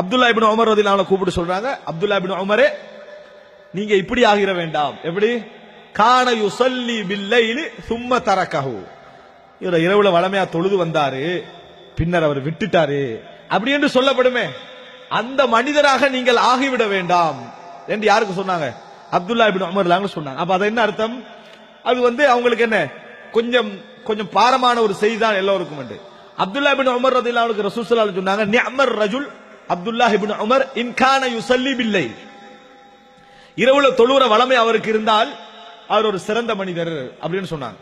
Abdullah ibn Umar ரதில் கூப்பிட்டு சொல்றாங்க Abdullah ibn உமரே நீங்க இப்படி ஆகிற வேண்டாம். எப்படி? கான யுசல்லி பில்லைலி சும்ம தரக்கஹு. இவர் இரவுல வளமையா தொழுது வந்தாரு பின்னர் அவர் விட்டுட்டாரு. அப்படி என்று சொல்லப்படுமே அந்த மனிதராக நீங்கள் ஆகிவிட வேண்டாம் என்று யாருக்கு சொன்னாங்க? அப்துல்லா இபின் உமர் சொன்னாங்க. அப்ப அது என்ன அர்த்தம்? அது வந்து அவங்களுக்கு என்ன? கொஞ்சம் கொஞ்சம் பாரமான ஒரு செய்தி தான் எல்லோருக்கும் உண்டு. அப்துல்லா பின் உமர் ரதில்லாவுக்கு ரசூல் சொன்னாங்க நியமர் ரஜுல் அப்துல்லா இபின் உமர் இன்கான யுசல்லி பில்லை. இரவுல தொழுற வளமை அவருக்கு இருந்தால் அவர் ஒரு சிறந்த மனிதர் அப்படின்னு சொன்னாங்க.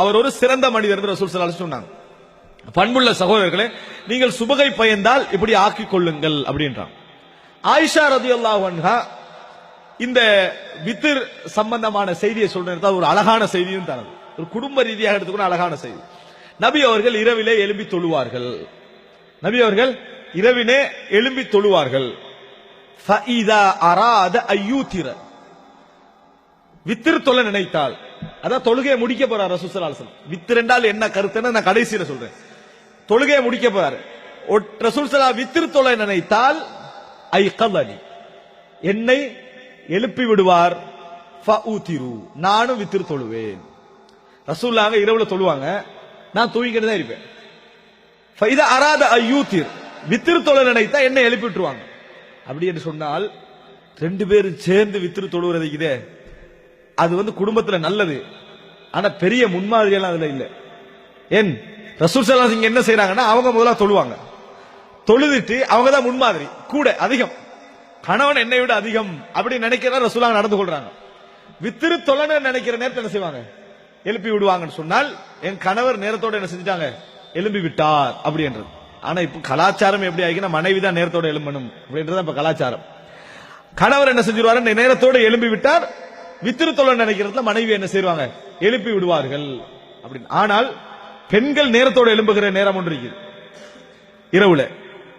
அவர் ஒரு சிறந்த மனிதர் ரசூல் ஸல்லல்லாஹு சொன்னாங்க. பண்புள்ள சகோதரர்களே நீங்கள் சுபகை பயந்தால் இப்படி ஆக்கிக் கொள்ளுங்கள் அப்படின்றான். ஆயிஷா ரதியல்லாஹு அன்ஹா இந்த வித்திர் சம்பந்தமான செய்தியை சொல்றது ஒரு அழகான செய்தியும் தரது. ஒரு குடும்ப ரீதியாக எடுத்துக்கணும் அழகான செய்தி. நபி அவர்கள் இரவிலே எழுப்பி தொழுவார்கள். நபி அவர்கள் இரவினே எழும்பி தொழுவார்கள். ஃபஇதா அராத ஐயூத்திர. வித்திரு தொலை நினைத்தால். அதான் தொழுகையை முடிக்க போறார் ரசூசலால் வித்திர் என்றால் என்ன கருத்துன்னு நான் கடைசியில சொல்றேன். தொழுகையை முடிக்க போறாரு. ரசூல் சலா வித்திரு தொலை நினைத்தால் ஐ கல்லி என்னை எழுப்பி விடுவார். நானும் வித்திரு தொழுவேன். ரசூல்லாங்க இரவுல தொழுவாங்க. நான் தூங்கிக்கிட்டு தான் இருப்பேன். ஃபைத அராத ஐயூத்திர். வித்திரு தொலை நினைத்தா என்னை எழுப்பி விட்டுருவாங்க. அப்படி என்று சொன்னால் ரெண்டு பேரும் சேர்ந்து வித்திரு தொழுவது இதே. அது வந்து குடும்பத்துல நல்லது. ஆனா பெரிய முன்மாதிரி எல்லாம் அதுல இல்ல. ஏன்? ரசூல் சல்லா சிங் என்ன செய்யறாங்கன்னா அவங்க முதல்ல தொழுவாங்க. தொழுதுட்டு அவங்க தான் முன்மாதிரி. கூட அதிகம். கணவன் என்னை விட அதிகம் அப்படி நினைக்கிறதா ரசூலாங்க நடந்து கொள்றாங்க. வித்திரு தொலைன்னு நினைக்கிற நேரத்தை என்ன செய்வாங்க? எழுப்பி விடுவாங்கன்னு சொன்னால் என் கணவர் நேரத்தோட என்ன செஞ்சுட்டாங்க? எழும்பி விட்டார் அப்படின்றது. ஆனா இப்ப கலாச்சாரம் எப்படி ஆகினா மனைவி தான் நேரத்தோட எழும்பணும் அப்படின்றது இப்ப கலாச்சாரம். கணவர் என்ன செஞ்சிருவாரு? நேரத்தோட எழும்பி விட்டார் வித்திரு தொலை நினைக்கிறதுல மனைவி என்ன செய்வாங்க? எழுப்பி விடுவார்கள் அப்படின்னு. ஆனால் பெண்கள் நேரத்தோட எழும்புகிற நேரம் ஒன்று இருக்குது. இரவுல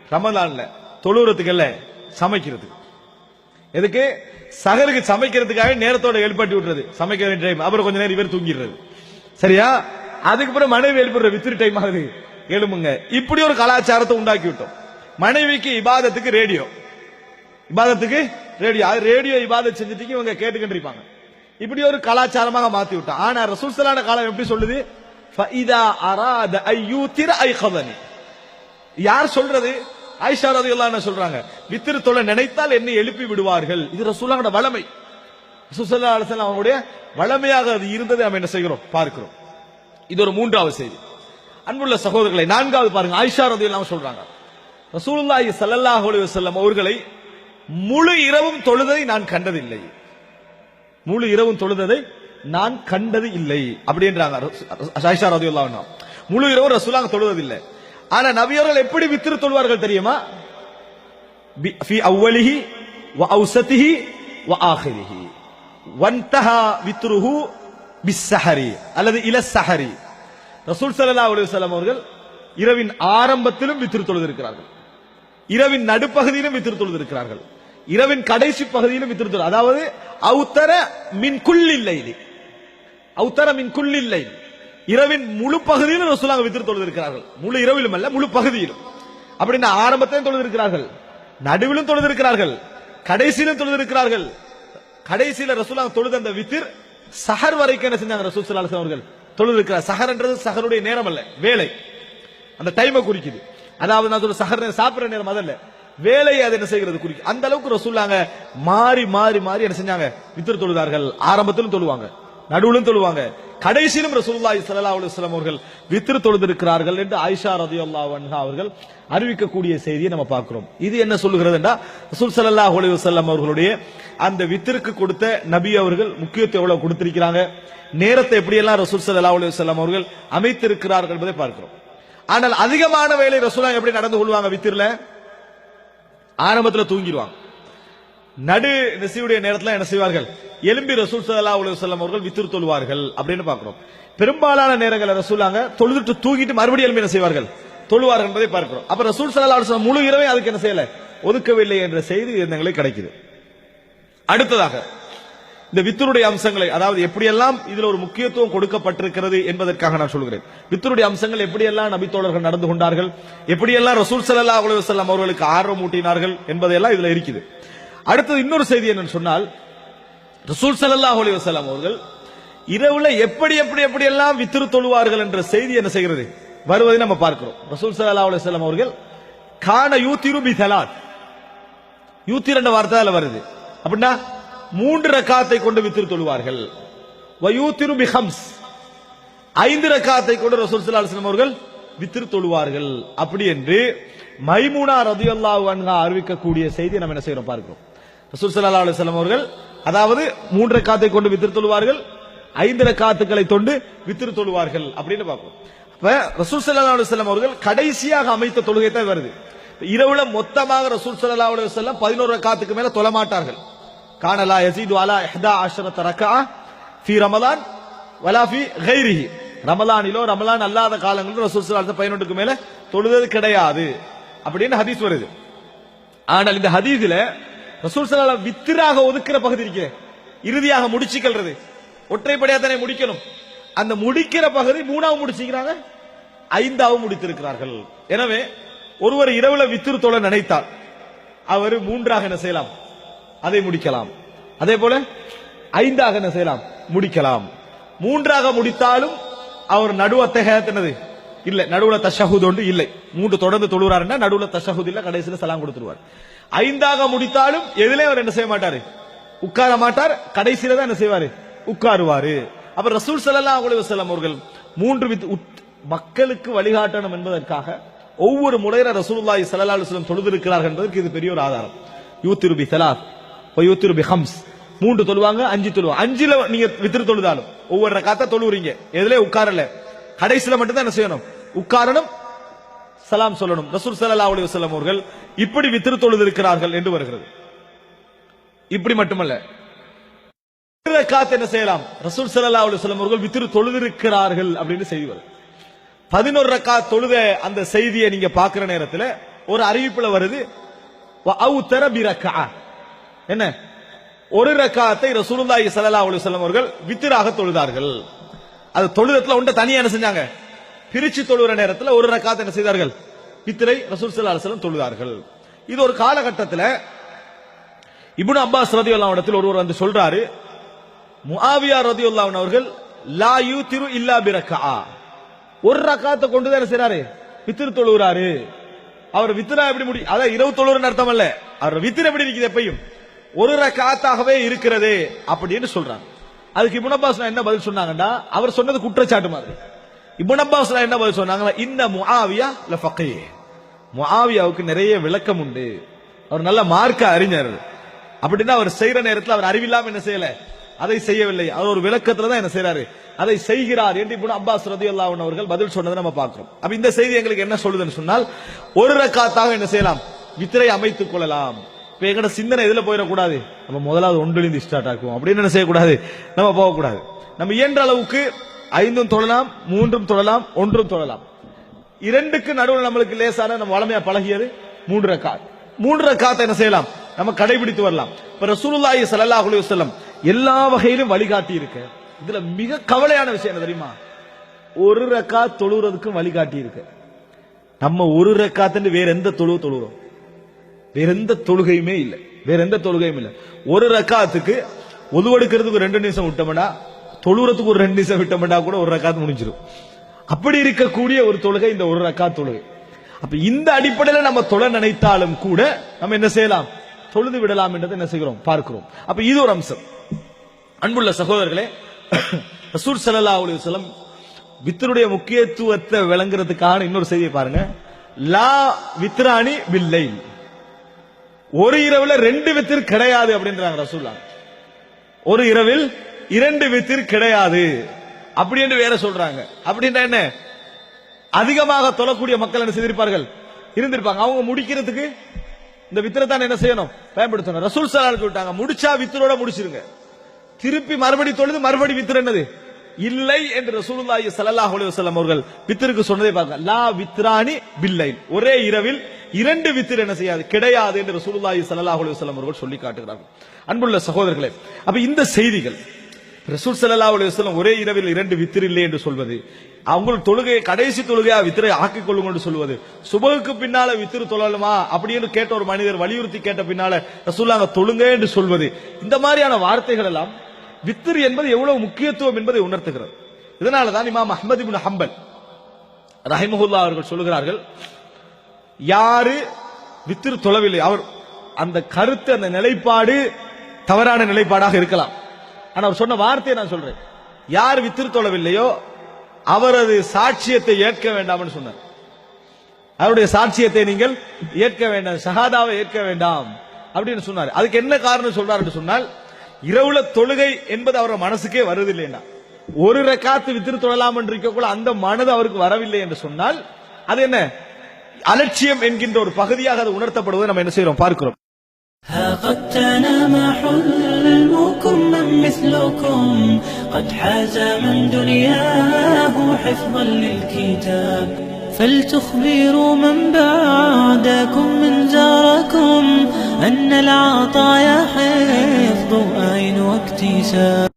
ரமதான்ல தொழுறதுக்கு இல்ல சமைக்கிறது. எதுக்கு? சகருக்கு சமைக்கிறதுக்காக நேரத்தோட எழுப்பாட்டி விட்டுறது. சமைக்கிற டைம் அப்புறம் கொஞ்ச நேரம் இவர் தூங்கிடுறது. சரியா? அதுக்கப்புறம் மனைவி எழுப்புற வித்திரு டைம் ஆகுது. எழும்புங்க. இப்படி ஒரு கலாச்சாரத்தை உண்டாக்கி விட்டோம். மனைவிக்கு இபாதத்துக்கு ரேடியோ. இபாதத்துக்கு ரேடியோ. அது ரேடியோ இபாதத் செஞ்சுட்டு இவங்க கேட்டுக்கிட்டு இருப்பாங்க இப்படி ஒரு கலாச்சாரமாக மாத்தி விட்டோம். ஆனா ரசூசலான காலம் எப்படி சொல்லுது? யார் சொல்றது? ஐஷா ரதி என்ன சொல்றாங்க. வித்திரு தொலை நினைத்தால் என்னை எழுப்பி விடுவார்கள். இது ரசூலாவோட வளமை. ரசூசல்லா அரசன் அவங்களுடைய வளமையாக அது இருந்ததை நாம் என்ன செய்கிறோம்? பார்க்கிறோம். இது ஒரு மூன்றாவது செய்தி. அன்புள்ள சகோதரர்களை நான்காவது பாருங்க ஆயிஷா ரதியல்லாஹு சொல்றாங்க. ரசூலுல்லாஹி சல்லல்லாஹு அலைஹி வஸல்லம் அவர்களை முழு இரவும் தொழுதை நான் கண்டதில்லை. முழு இரவும் தொழுததை நான் கண்டது இல்லை அப்படின்றாங்க ஆயிஷா ரதி அன்ஹா. முழு இரவும் ரசூலாங்க தொழுவதில்லை ஆனா நபியர்கள் எப்படி வித்திரு தொழுவார்கள் தெரியுமா? பி- ஃபி அவ்வலிஹி வ அவுசதிஹி வ ஆஹிரிஹி. வந்தஹா வித்ருஹு பிஸ்ஸஹரி அல்லது இல சஹரி. ரசூல் சல்லா அலுவலம் அவர்கள் இரவின் ஆரம்பத்திலும் வித்திரு தொழுதிருக்கிறார்கள். இரவின் நடுப்பகுதியிலும் வித்திரு தொழுதிருக்கிறார்கள். இரவின் கடைசி பகுதியிலும் வித்திரு தொழு அதாவது அவுத்தர மின் குல்லில்லைலி அவுத்தர மின் குல்லில்லை இரவின் முழு பகுதியிலும் ரசூலாங்க வித்திரு தொழுதிருக்கிறார்கள். முழு இரவிலும் அல்ல முழு பகுதியிலும். அப்படின்னு ஆரம்பத்திலும் தொழுதிருக்கிறார்கள். நடுவிலும் தொழுதிருக்கிறார்கள். கடைசியிலும் தொழுதிருக்கிறார்கள். கடைசியில ரசூலாங்க தொழுது அந்த வித்திர் சஹர் வரைக்கும் என்ன செஞ்சாங்க ரசூல் ஸல்லல்லாஹு அவர்கள்? தொழில் இருக்கிற சஹர்ன்றது சஹருடைய நேரம் அல்ல வேலை. அந்த டைமை குறிக்குது. அதாவது நான் சொல்ற சஹர் சாப்பிட்ற சாப்பிடுற நேரம் அதல்ல. வேலையை அது என்ன செய்கிறது குறிக்கு. அந்த அளவுக்கு ரசூல்லாங்க மாறி மாறி மாறி என்ன செஞ்சாங்க? வித்திரு தொழுதார்கள். ஆரம்பத்திலும் தொழுவாங்க. நடுவிலும் தொழுவாங்க. கடைசியிலும் ரசூல்லாய் ஸல்லல்லாஹு அலைஹி அவர்கள் வித்திரு தொழுதிருக்கிறார்கள் என்று ஆயிஷா ரதியல்லாஹு அன்ஹா அவர்கள் அறிவிக்கக்கூடிய செய்தியை நம்ம பார்க்கிறோம். இது என்ன சொல்லுகிறது என்றா ரசூல் ஸல்லல்லாஹு அலைஹி அவர்களுடைய அந்த வித்திற்கு கொடுத்த நபி அவர்கள் முக்கியத்துவம் எவ்வளவு கொடுத்திருக்கிறாங்க நேரத்தை எப்படியெல்லாம் ரசூல் ஸல்லல்லாஹு அலைஹி அவர்கள் அமைத்திருக்கிறார்கள் என்பதை பார்க்கிறோம். ஆனால் அதிகமான வேலை ரசூலா எப்படி நடந்து கொள்வாங்க வித்திரில? ஆரம்பத்தில் தூங்கிடுவாங்க. நடு நெசியுடைய நேரத்தில் என்ன செய்வார்கள்? எலும்பி ரசூல் ஸல்லல்லாஹு அலைஹி வஸல்லம் அவர்கள் வித்திரு தொழுவார்கள் அப்படின்னு பார்க்கிறோம். பெரும்பாலான நேரங்களில் ரசூலாங்க தொழுதுட்டு தூங்கிட்டு மறுபடியும் எலும்பி என்ன செய்வார்கள்? தொழுவார்கள் என்பதை பார்க்கிறோம். அப்ப ரசூல் ஸல்லல்லாஹு அலைஹி முழு இரவே அதுக்கு என்ன செய்யல? ஒதுக்கவில்லை என்ற செய்தி எங்களுக்கு கிடைக்குது. அடுத்ததாக இந்த வித்தருடைய அம்சங்களை அதாவது எப்படியெல்லாம் இதுல ஒரு முக்கியத்துவம் கொடுக்கப்பட்டிருக்கிறது என்பதற்காக நான் சொல்கிறேன். வித்தருடைய அம்சங்கள் எப்படியெல்லாம் நபித்தோழர்கள் நடந்து கொண்டார்கள் எப்படியெல்லாம் ரசூல் சல்லா அலுவலம் அவர்களுக்கு ஆர்வம் ஊட்டினார்கள் என்பதையெல்லாம் இதுல இருக்குது. அடுத்தது இன்னொரு செய்தி என்னன்னு சொன்னால் ரசூல் சலல்லாஹ் அலைஹி வஸல்லம் அவர்கள் இரவுல எப்படி எப்படி எப்படி எல்லாம் வித்திரு தொழுவார்கள் என்ற செய்தி என்ன செய்கிறது? வருவதை நம்ம பார்க்கிறோம். ரசூல் ஸல்லல்லாஹு அலுவலம் அவர்கள் கான யூத்திரு பி தலாத். யூத்திர் என்ற வார்த்தை அதில் வருது. அப்படின்னா மூன்று ரக்காத்தை கொண்டு வித்திரு தொழுவார்கள். வயூத்திரு பி ஹம்ஸ். ஐந்து ரக்காத்தை கொண்டு ரசூல் ஸல்லல்லாஹு அலைஹி அவர்கள் வித்திரு தொழுவார்கள். அப்படி என்று மைமூனா ரதியல்லா அறிவிக்கக்கூடிய செய்தி நம்ம என்ன செய்யறோம் பார்க்கிறோம். ரசூல் சல்லா அலுவலம் அவர்கள் அதாவது மூன்று காத்தை கொண்டு வித்திரு தொழுவார்கள் ஐந்து காத்துக்களை தொண்டு வித்திரு தொழுவார்கள் அப்படின்னு பார்ப்போம். அப்ப ரசூல் சல்லா அலுவலம் அவர்கள் கடைசியாக அமைத்த தொழுகை தான் வருது. இரவுல மொத்தமாக ரசூல் சல்லா அலுவலம் பதினோரு காத்துக்கு மேல தொழ மாட்டார்கள். கானலா யஸீது அலா 11 ரக்கா ஃபி ரமலான் வலா ஃபி கைரிஹி. ரமலானிலோ ரமலான் அல்லாத காலங்களிலும் ரசூல் சல்லா அலைஹி பதினொன்றுக்கு மேல தொழுதது கிடையாது அப்படின்னு ஹதீஸ் வருது. ஆனால் இந்த ஹதீஸ்ல ரசூல் ஸல்லல்லாஹு வித்திராக ஒதுக்கிற பகுதி இருக்கே இறுதியாக முடிச்சுக்கிறது ஒற்றைப்படியா தானே முடிக்கணும். அந்த முடிக்கிற பகுதி மூணாவது முடிச்சுக்கிறாங்க ஐந்தாவது முடித்திருக்கிறார்கள். எனவே ஒருவர் இரவுல வித்திரு தொழ நினைத்தால் அவர் மூன்றாக என்ன செய்யலாம்? அதை முடிக்கலாம். அதே போல ஐந்தாக என்ன செய்யலாம்? முடிக்கலாம். மூன்றாக முடித்தாலும் அவர் நடுவ தகத்தினது இல்ல நடுவுல தஷஹுத் ஒன்று இல்லை. மூன்று தொடர்ந்து தொழுகிறாருன்னா நடுவுல தஷஹுத் இல்ல கடைசியில சலாம் கொடுத்துருவார். ஐந்தாக முடித்தாலும் எதுலயும் அவர் என்ன செய்ய மாட்டாரு? உட்கார மாட்டார். கடைசியில தான் என்ன செய்வாரு? உட்காருவாரு. அப்ப ரசூல் ஸல்லல்லாஹு அலைஹி வஸல்லம் அவர்கள் மூன்று வித் உத்- மக்களுக்கு வழிகாட்டணும் என்பதற்காக ஒவ்வொரு முறையில ரசூலுல்லாஹி ஸல்லல்லாஹு அலைஹி தொழுதிருக்கிறார்கள் என்பதற்கு இது பெரிய ஒரு ஆதாரம். யூத்திருபி பி யூத்திருபி ஹம்ஸ். மூன்று தொழுவாங்க அஞ்சு தொழுவாங்க. அஞ்சுல நீங்க வித்திரு தொழுதாலும். ஒவ்வொரு காத்தா தொழுவுறீங்க. எதுல உட்காரல. கடைசியில மட்டும் தான் என்ன செய்யணும்? உட்காரணும் சலாம் சொல்லணும். ரசூல் சல்லா அலி வசலம் அவர்கள் இப்படி வித்திரு தொழுதிருக்கிறார்கள் என்று வருகிறது. இப்படி மட்டுமல்ல. ஒரு என்ன செய்யலாம்? ரசூல் சல்லா அலி வசலம் அவர்கள் வித்திரு தொழுதிருக்கிறார்கள் அப்படின்னு செய்தி வருது. பதினோரு ரக்காத் தொழுத அந்த செய்தியை நீங்க பாக்குற நேரத்துல ஒரு அறிவிப்புல வருது என்ன? ஒரு ரக்காத்தை ரசூலுல்லாஹி ஸல்லல்லாஹு அலைஹி வஸல்லம் அவர்கள் வித்திராக தொழுதார்கள். அது தொழுதத்துல ஒன்றை தனியா என்ன செஞ்சாங்க? பிரிச்சு தொழுகிற நேரத்துல ஒரு ரக்காத்தை என்ன செய்தார்கள்? பித்திரை ரசூல் சல்லா அலைஹி தொழுதார்கள். இது ஒரு காலகட்டத்துல இபுன் அப்பாஸ் ரதி இடத்தில் ஒருவர் வந்து சொல்றாரு முஆவியா ரதி அவர்கள் லா யூதிரு இல்லா பிரக்கா. ஒரு ரக்காத்தை கொண்டு தான் என்ன செய்யறாரு வித்திரு தொழுகிறாரு. அவர் வித்திரா எப்படி முடி அதான் இரவு தொழுறன்னு அர்த்தம் அல்ல. அவர் வித்திர எப்படி இருக்குது எப்பையும்? ஒரு ரக்காத்தாகவே இருக்கிறது அப்படின்னு சொல்றாங்க. அதுக்கு இபுன் அப்பாஸ் என்ன பதில் சொன்னாங்கன்னா அவர் சொன்னது குற்றச்சாட்டு மாதிரி. இப்னு அப்பாஸ் என்ன பதில் சொன்னாங்களா இந்த முஆவியா ல ஃபகீஹ் முஆவியாவுக்கு நிறைய விளக்கம் உண்டு. அவர் நல்ல மார்க்க அறிஞர். அப்படின்னா அவர் செய்யற நேரத்தில் அவர் அறிவில்லாம என்ன செய்யல? அதை செய்யவில்லை. அவர் ஒரு விளக்கத்துல தான் என்ன செய்யறாரு அதை செய்கிறார் என்று இப்போ அப்பாஸ் ரதி அன்ஹு அவர்கள் பதில் சொன்னதை நம்ம பார்க்கிறோம். அப்ப இந்த செய்தி எங்களுக்கு என்ன சொல்லுதுன்னு சொன்னால் ஒரு ரக்காத்தாக என்ன செய்யலாம்? வித்திரை அமைத்துக் கொள்ளலாம். இப்ப எங்கட சிந்தனை எதுல போயிடக்கூடாது? நம்ம முதலாவது ஒன்றிலிருந்து ஸ்டார்ட் ஆக்குவோம். அப்படின்னு என்ன செய்யக்கூடாது? நம்ம போகக்கூடாது. நம்ம இயன்ற அளவுக்கு ஐந்தும் தொழலாம் மூன்றும் தொழலாம் ஒன்றும் தொழலாம் இரண்டுக்கு நடுவில் நம்மளுக்கு லேசான நம்ம வளமையா பழகியது மூன்று ரக்காத். மூன்று ரக்காத்தை என்ன செய்யலாம்? நம்ம கடைபிடித்து வரலாம். இப்ப ரசூலுல்லாஹி ஸல்லல்லாஹு அலைஹி வஸல்லம் எல்லா வகையிலும் வழிகாட்டி இருக்கு இதுல மிக கவலையான விஷயம் என்ன தெரியுமா? ஒரு ரக்கா தொழுறதுக்கும் வழிகாட்டி இருக்கு நம்ம ஒரு ரக்காத்துன்னு வேற எந்த தொழுவு தொழுகிறோம் வேற எந்த தொழுகையுமே இல்லை. வேற எந்த தொழுகையும் இல்லை. ஒரு ரக்காத்துக்கு ஒதுவெடுக்கிறதுக்கு ரெண்டு நிமிஷம் விட்டோம்னா தொழுறதுக்கு ஒரு ரெண்டு நிமிஷம் விட்டோம்னா கூட ஒரு ரக்காத் முடிஞ்சிடும் அப்படி இருக்கக்கூடிய ஒரு தொழுகை இந்த ஒரு ரக்காத் தொழுகை. அப்ப இந்த அடிப்படையில நம்ம தொழ நினைத்தாலும் கூட நம்ம என்ன செய்யலாம்? தொழுது விடலாம் என்றதை என்ன செய்கிறோம்? பார்க்கிறோம். அப்ப இது ஒரு அம்சம். அன்புள்ள சகோதரர்களே ரசூல் ஸல்லல்லாஹு அலி வஸல்லம் வித்தருடைய முக்கியத்துவத்தை விளங்குறதுக்கான இன்னொரு செய்தியை பாருங்க. லா வித்ராணி வில்லை ஒரு இரவுல ரெண்டு வித்திர் கிடையாது அப்படின்றாங்க ரசூல்லா ஒரு இரவில் இரண்டு வித்திர் கிடையாது. அப்படி என்று வேற சொல்றாங்க. அப்படின்னா என்ன? அதிகமாக தொழக்கூடிய மக்கள் என்ன செய்திருப்பார்கள்? இருந்திருப்பாங்க. அவங்க முடிக்கிறதுக்கு இந்த வித்திரை தான் என்ன செய்யணும்? பயன்படுத்தணும். ரசூல் சலாலுக்கு விட்டாங்க முடிச்சா வித்திரோட முடிச்சிருங்க. திருப்பி மறுபடி தொழுது மறுபடி வித்திர என்னது? இல்லை என்று ரசூலுல்லாஹி ஸல்லல்லாஹு அலைஹி வஸல்லம் அவர்கள் வித்திருக்கு சொன்னதை பார்க்க. லா வித்ராணி பில்லைல். ஒரே இரவில் இரண்டு வித்திர என்ன செய்யாது? கிடையாது என்று ரசூலுல்லாஹி ஸல்லல்லாஹு அலைஹி வஸல்லம் அவர்கள் சொல்லி காட்டுகிறார்கள் அன்புள்ள சகோதரர்களே அப்ப இந்த செய்திகள் ரசூல் சல்லா அலைஹி ஒரே இரவில் இரண்டு வித்திர் இல்லை என்று சொல்வது. அவங்க தொழுகையை கடைசி தொழுகையா வித்திரை ஆக்கிக் கொள்ளுங்க என்று சொல்வது. சுபகுக்கு பின்னால வித்திரு தொழலுமா? அப்படின்னு கேட்ட ஒரு மனிதர் வலியுறுத்தி கேட்ட பின்னால ரசூல்லாங்க தொழுங்க என்று சொல்வது. இந்த மாதிரியான வார்த்தைகள் எல்லாம் வித்திர் என்பது எவ்வளவு முக்கியத்துவம் என்பதை உணர்த்துகிறது. இதனாலதான் இமாம் அஹமது பின் ஹம்பல் ரஹிமஹுல்லா அவர்கள் சொல்லுகிறார்கள் யாரு வித்திரு தொழவில்லை அவர் அந்த கருத்து அந்த நிலைப்பாடு தவறான நிலைப்பாடாக இருக்கலாம். ஆனா அவர் சொன்ன வார்த்தையை நான் சொல்றேன். யார் வித்திரு தொழவில்லையோ அவரது சாட்சியத்தை ஏற்க வேண்டாம்னு சொன்னார். அவருடைய சாட்சியத்தை நீங்கள் ஏற்க வேண்டாம் சகாதாவை ஏற்க வேண்டாம் அப்படின்னு சொன்னார். அதுக்கு என்ன காரணம் சொல்றார் என்று சொன்னால் இரவுல தொழுகை என்பது அவர் மனசுக்கே வருவதில்லைன்னா ஒரு ரக்காத்து வித்திரு தொழலாம் என்று இருக்கக்குள்ள அந்த மனது அவருக்கு வரவில்லை என்று சொன்னால் அது என்ன? அலட்சியம் என்கின்ற ஒரு பகுதியாக அது உணர்த்தப்படுவதை நம்ம என்ன செய்யறோம் பார்க்கிறோம். مثلكم. قد حاز من دنياه حفظا للكتاب. فلتخبروا من بعدكم من زاركم أن العطايا حفظ أين واكتساب.